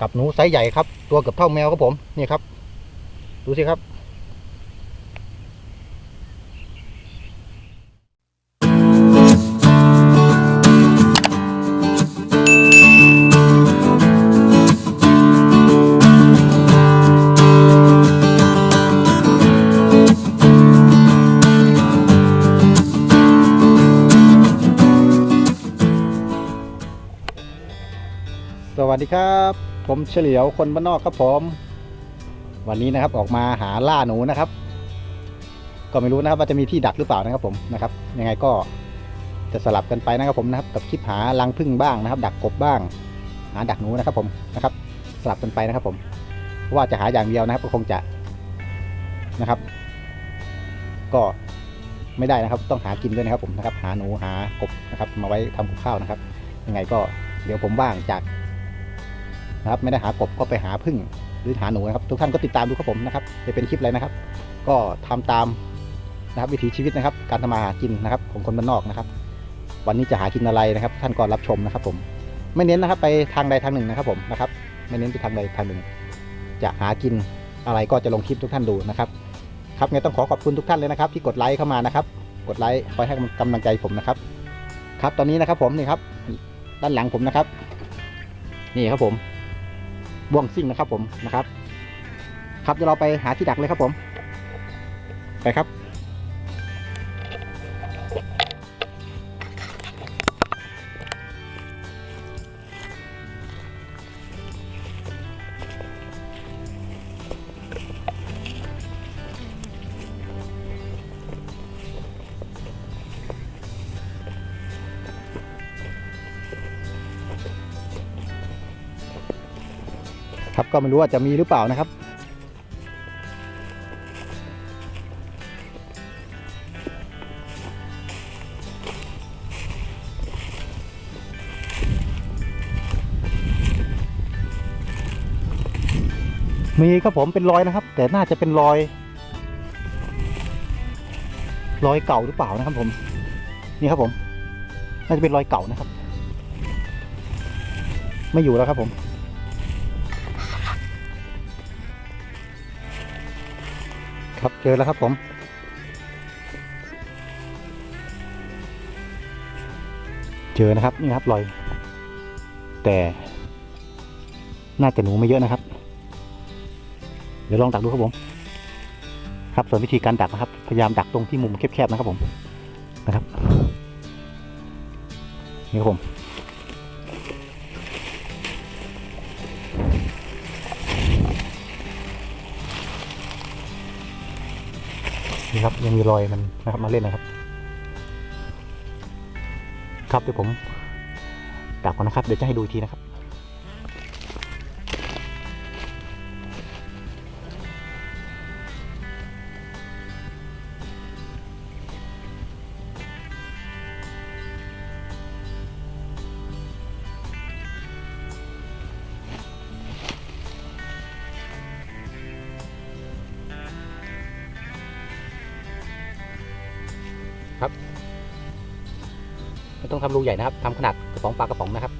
กับหนูไซส์ใหญ่ครับ ตัวเกือบเท่าแมวครับผมนี่ครับ ดูสิครับสวัสดีครับ ผมเฉลียวคนบ้านนอกครับผม วันนี้นะครับออกมาหาล่าหนูนะครับ ก็ไม่รู้นะครับว่าจะมีที่ดักหรือเปล่านะครับผมนะครับยังไงก็จะสลับกันไปนะครับผมนะครับ กับคลิปหารังผึ้งบ้างนะครับ ดักกบบ้าง หาดักหนูนะครับผมนะครับ สลับกันไปนะครับผมว่าจะหาอย่างเดียวนะครับ ก็คงจะนะครับ ก็ไม่ได้นะครับ ต้องหากินด้วยนะครับผมนะครับ หาหนูหากบนะครับ มาไว้ทำกับข้าวนะครับ ยังไงก็เดี๋ยวผมว่างจาก นะครับไม่ได้หากบก็ไปหาพึ่งหรือหาหนูนะครับ ทุกท่านก็ติดตามดูครับผมนะครับจะเป็นคลิปอะไรนะครับ ก็ทำตามนะครับวิถีชีวิตนะครับ การทำมาหากินนะครับของคนบ้านนอกนะครับ วันนี้จะหากินอะไรนะครับ ท่านก็รับชมนะครับ ผม ไม่เน้นนะครับ ไปทางใดทางหนึ่งนะครับ ผมนะครับ ไม่เน้นไปทางใดทางหนึ่ง จะหากินอะไรก็จะลงคลิปทุกท่านดูนะครับ ครับไงต้องขอขอบคุณทุกท่านเลยนะครับ ที่กดไลค์เข้ามานะครับ กดไลค์คอยให้กำลังใจผมนะครับ ครับตอนนี้นะครับผมนี่ครับ ด้านหลังผมนะครับ นี่ครับผม บ่วงซิ่งนะครับผมนะครับ ครับเดี๋ยวเราไปหาที่ดักเลยครับผม ไปครับ ครับก็ไม่รู้ว่าจะมีหรือเปล่านะครับ มีครับผมเป็นรอยนะครับ แต่น่าจะเป็นรอย รอยเก่าหรือเปล่านะครับผมนี่ครับผม น่าจะเป็นรอยเก่านะครับ ไม่อยู่แล้วครับผม ครับเจอแล้วครับผม เจอนะครับนี่ครับรอย แต่น่าจะหนูไม่เยอะนะครับ เดี๋ยวลองดักดูครับผม ครับส่วนวิธีการดักนะครับ พยายามดักตรงที่มุมแคบๆนะครับผมนะครับนี่ครับผม นี่ครับยังมีรอยมันนะครับมาเล่นนะครับ ครับเดี๋ยวผมดักก่อนนะครับเดี๋ยวจะให้ดูอีกทีนะครับ ต้องทำรูใหญ่นะครับทำขนาดกระป๋องปลากระป๋องนะครับ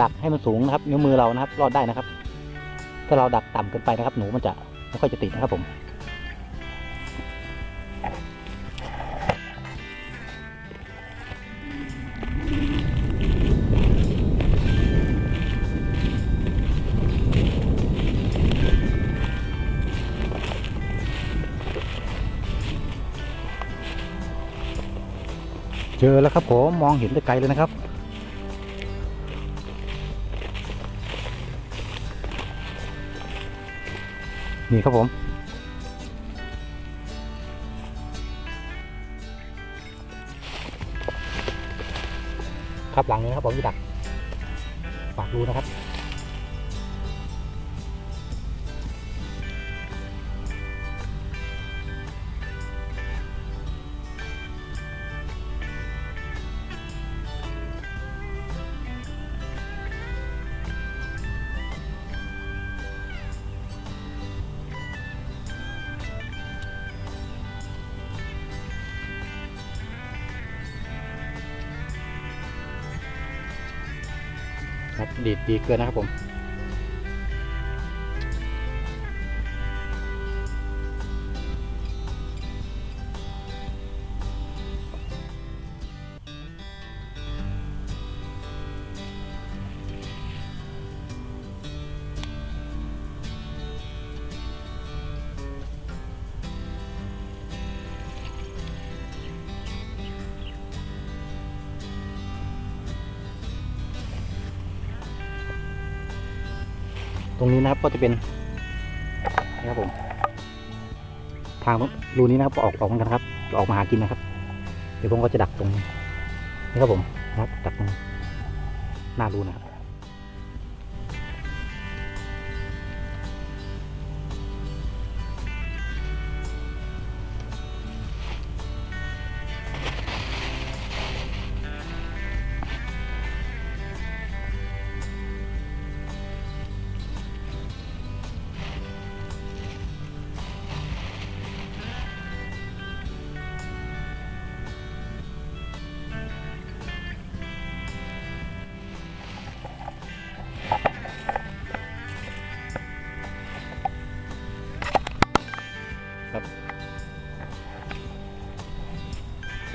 ดักให้มันสูงนะครับ นิ้วมือเรานะครับ รอดได้นะครับ ถ้าเราดักต่ำเกินไปนะครับ หนูมันจะไม่ค่อยจะติดนะครับผมเจอแล้วครับผมมองเห็นแต่ไกลเลยนะครับ นี่ครับผม ครับหลังนี้นะครับผมมีดักฝากดูนะครับ ครับดีดดีเกินนะครับผม ตรงนี้นะครับก็จะเป็นนี่ครับผมทางรูนี้นะครับออกออกเหมือนกันครับ ออกมาหากินนะครับ เดี๋ยวผมก็จะดักตรงนี้นี่ครับผมนะครับดักตรงหน้ารูนะครับ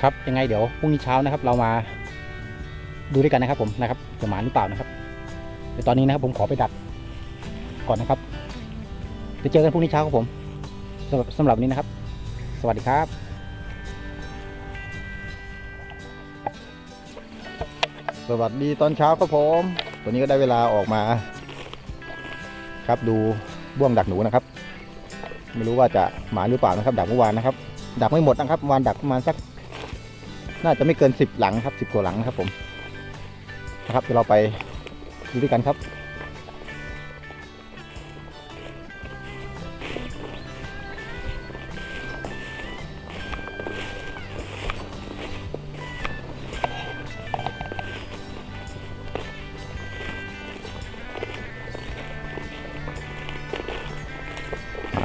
ครับยังไงเดี๋ยวพรุ่งนี้เช้านะครับ เรามาดูด้วยกันนะครับ ผมนะครับจะหมาหรือเปล่านะครับเดี๋ยวตอนนี้นะครับผมขอไปดักก่อนนะครับจะเจอกันพรุ่งนี้เช้าครับผมสำหรับสำหรับวันนี้นะครับ สวัสดีครับสวัสดีตอนเช้าครับผม ตัวนี้ก็ได้เวลาออกมา ครับดูบ่วงดักหนูนะครับ ไม่รู้ว่าจะหมาหรือเปล่านะครับ ดักเมื่อวานนะครับ ดักไม่หมดนะครับวานดักประมาณสัก น่าจะไม่เกินสิบหลังครับสิบกว่าหลังครับผมนะครับเดี๋ยวเราไปดูด้วยกันครับ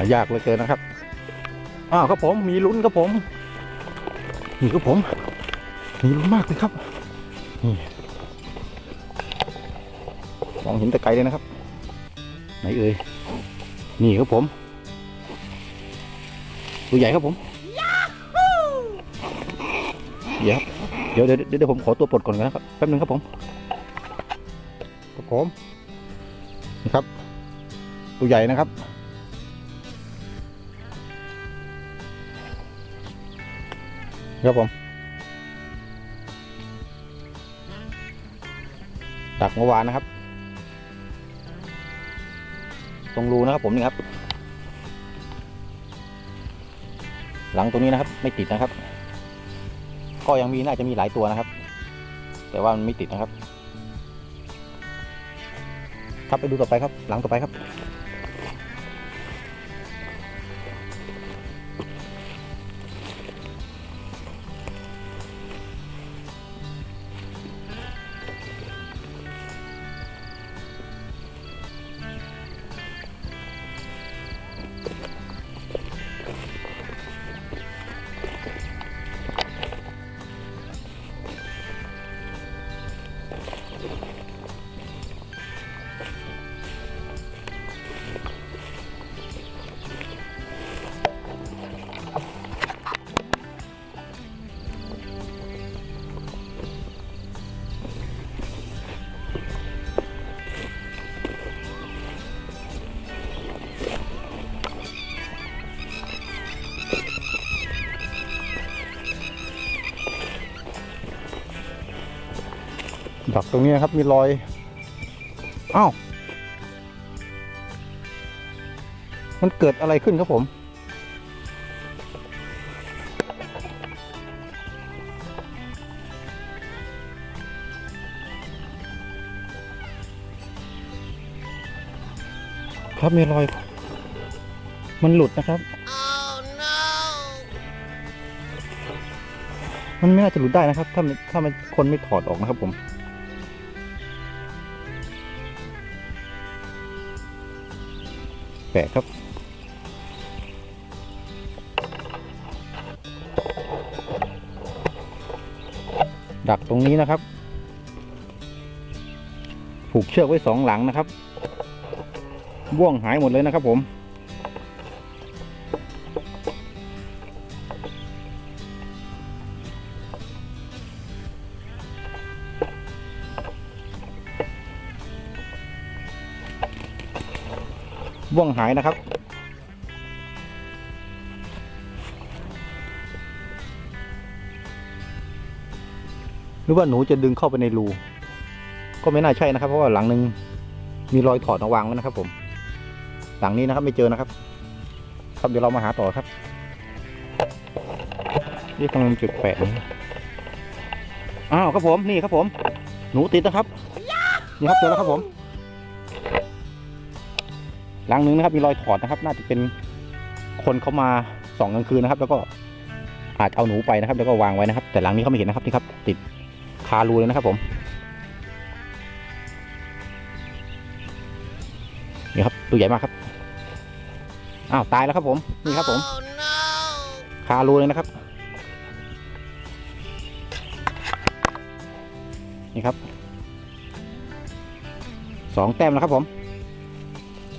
ายากเหลือเกินนะครับ อ้าวครับผม มีลุ้นครับผม นี่ครับผม มีลุ้นมากเลยครับนี่มองเห็นแต่ไกลเลยนะครับ ไหนเอ่ยนี่ครับผม ตัวใหญ่ครับผมเดี๋ยวครับเดี๋ยวเดี๋ยวเดี๋ยวเดี๋ยวผมขอตัวปลดก่อนนะครับแป๊บนึงครับผมครับผมนี่ครับ ตัวใหญ่นะครับครับผม ตักเมื่อวานนะครับ ตรงรูนะครับผมนี่ครับ หลังตรงนี้นะครับ ไม่ติดนะครับ ก็ยังมีน่าจะมีหลายตัวนะครับ แต่ว่ามันไม่ติดนะครับ ครับไปดูต่อไปครับ หลังต่อไปครับ ดักตรงนี้ครับมีรอยอ้าวมันเกิดอะไรขึ้นครับผม ครับมีรอย มันหลุดนะครับมันไม่น่าจะหลุดได้นะครับ ถ้ามันถ้ามันคนไม่ถอดออกนะครับผม ปลกครับดักตรงนี้นะครับ ผูกเชือกไว้สองหลังนะครับ บ่วงหายหมดเลยนะครับผม บ่วงหายนะครับ หรือว่าหนูจะดึงเข้าไปในรู ก็ไม่น่าใช่นะครับ เพราะว่าหลังหนึ่งมีรอยถอดมาวางไว้นะครับ ผม หลังนี้นะครับไม่เจอนะครับ ครับเดี๋ยวเรามาหาต่อครับนี่กำลังจุดแปดอ้าวครับผมนี่ครับผม หนูติดนะครับ นี่ครับเจอแล้วครับผม หลังนึงนะครับมีรอยถอดนะครับ น่าจะเป็นคนเขามาส่องกลางคืนนะครับ แล้วก็อาจเอาหนูไปนะครับ แล้วก็วางไว้นะครับ แต่หลังนี้เขาไม่เห็นนะครับนี่ครับ ติดคารูเลยนะครับ ผมนี่ครับตัวใหญ่มากครับอ้าวตายแล้วครับผมนี่ครับ ผม คารูเลยนะครับนี่ครับสองแต้มแล้วครับผม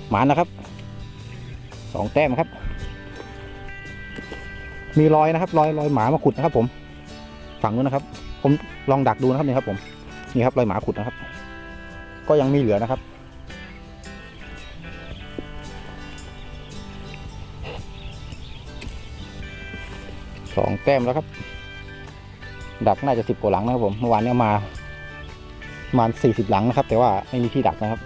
หมานนะครับสองแต้มครับ มีรอยนะครับ รอยรอยหมามาขุดนะครับ ผมฝั่งนู้นนะครับ ผมลองดักดูนะครับนี่ครับ ผมนี่ครับรอยหมาขุดนะครับ ก็ยังมีเหลือนะครับ สองแต้มแล้วครับ ดักน่าจะสิบกว่าหลังนะครับผมเมื่อวานเนี้มาประมาณสี่สิบหลังนะครับ แต่ว่าไม่มีที่ดักนะครับ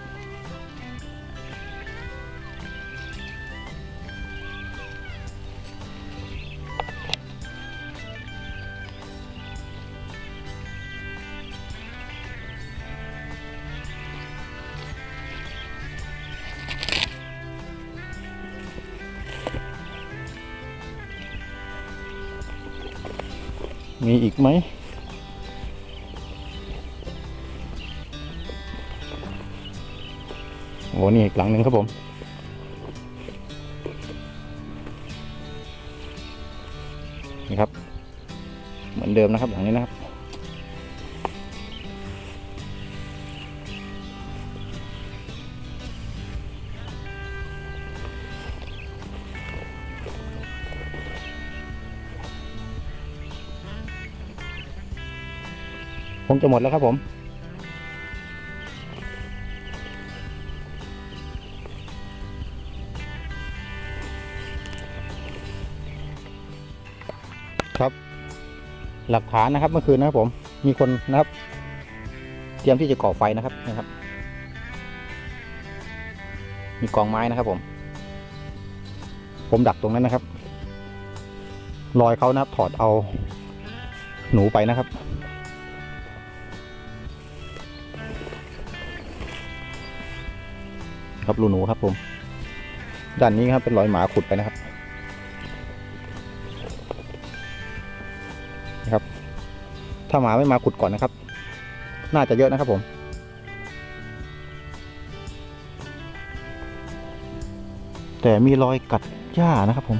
มีอีกไหมโอ้นี่อีกหลังหนึ่งครับผมนี่ครับ เหมือนเดิมนะครับหลังนี้นะครับ งจะหมดแล้วครับผม ครับ หลักฐานนะครับเมื่อคืนนะครับผมมีคนนะครับ เตรียมที่จะก่อไฟนะครับนะครับ มีกองไม้นะครับผม ผมดักตรงนั้นนะครับ รอยเขานะครับถอดเอาหนูไปนะครับ ครับรูหนูครับผมด้านนี้ครับเป็นรอยหมาขุดไปนะครับนะครับ ถ้าหมาไม่มาขุดก่อนนะครับ น่าจะเยอะนะครับผมแต่มีรอยกัดหญ้านะครับผม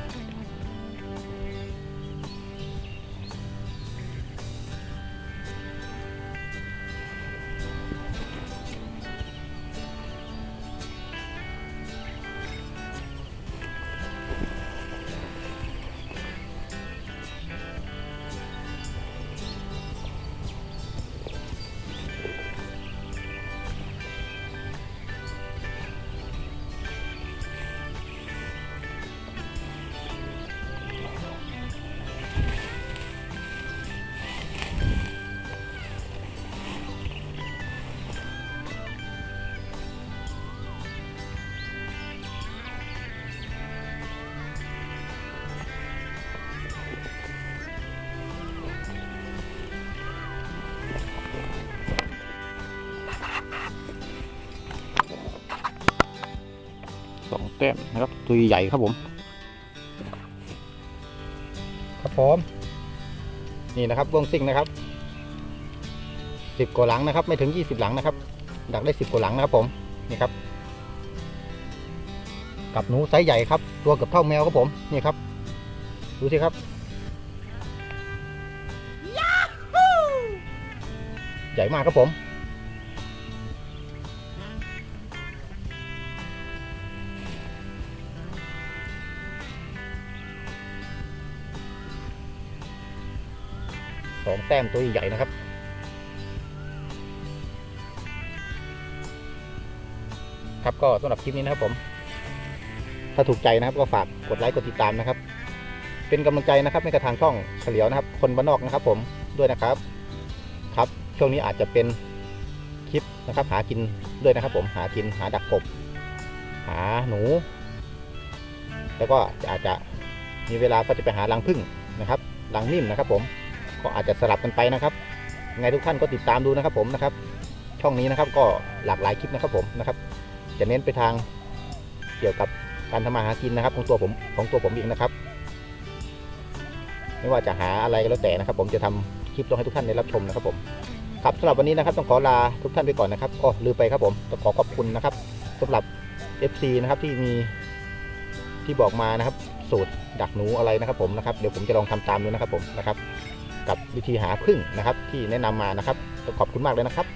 ต้มนะครับตัวใหญ่ครับผม ครับผมนี่นะครับวงซิ่งนะครับสิบกว่าหลังนะครับ ไม่ถึงยี่สิบหลังนะครับ ดักได้สิบกว่าหลังนะครับผมนี่ครับ กับหนูไซส์ใหญ่ครับ ตัวเกือบเท่าแมวครับผมนี่ครับ ดูสิครับใหญ่มากครับผม สองแต้มตัวใหญ่ๆนะครับ ครับก็สำหรับคลิปนี้นะครับผม ถ้าถูกใจนะครับก็ฝากกดไลค์กดติดตามนะครับ เป็นกำลังใจนะครับให้กับทางช่องเฉลียวนะครับ คนบ้านนอกนะครับ ผมด้วยนะครับ ครับช่วงนี้อาจจะเป็นคลิปนะครับ หากินด้วยนะครับ ผมหากินหาดักกบ หาหนู แล้วก็อาจจะมีเวลาก็จะไปหารังผึ้งนะครับรังนิ่มนะครับผม ก็อาจจะสลับกันไปนะครับไงทุกท่านก็ติดตามดูนะครับผมนะครับ ช่องนี้นะครับก็หลากหลายคลิปนะครับผมนะครับ จะเน้นไปทางเกี่ยวกับการทำมาหากินนะครับ ของตัวผมของตัวผมเองนะครับ ไม่ว่าจะหาอะไรก็แล้วแต่นะครับ ผมจะทำคลิปลงให้ทุกท่านได้รับชมนะครับผมครับสำหรับวันนี้นะครับต้องขอลาทุกท่านไปก่อนนะครับก็ลืมไปครับผมต้องขอขอบคุณนะครับสำหรับ FC นะครับที่มีที่บอกมานะครับ สูตรดักหนูอะไรนะครับผมนะครับเดี๋ยวผมจะลองทำตามดูนะครับผมนะครับ กับวิธีหาพึ่งนะครับ ที่แนะนำมานะครับขอบคุณมากเลยนะครับ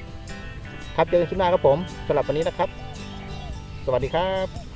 ครับเจอกันคลิปหน้าครับผมสำหรับวันนี้นะครับ สวัสดีครับ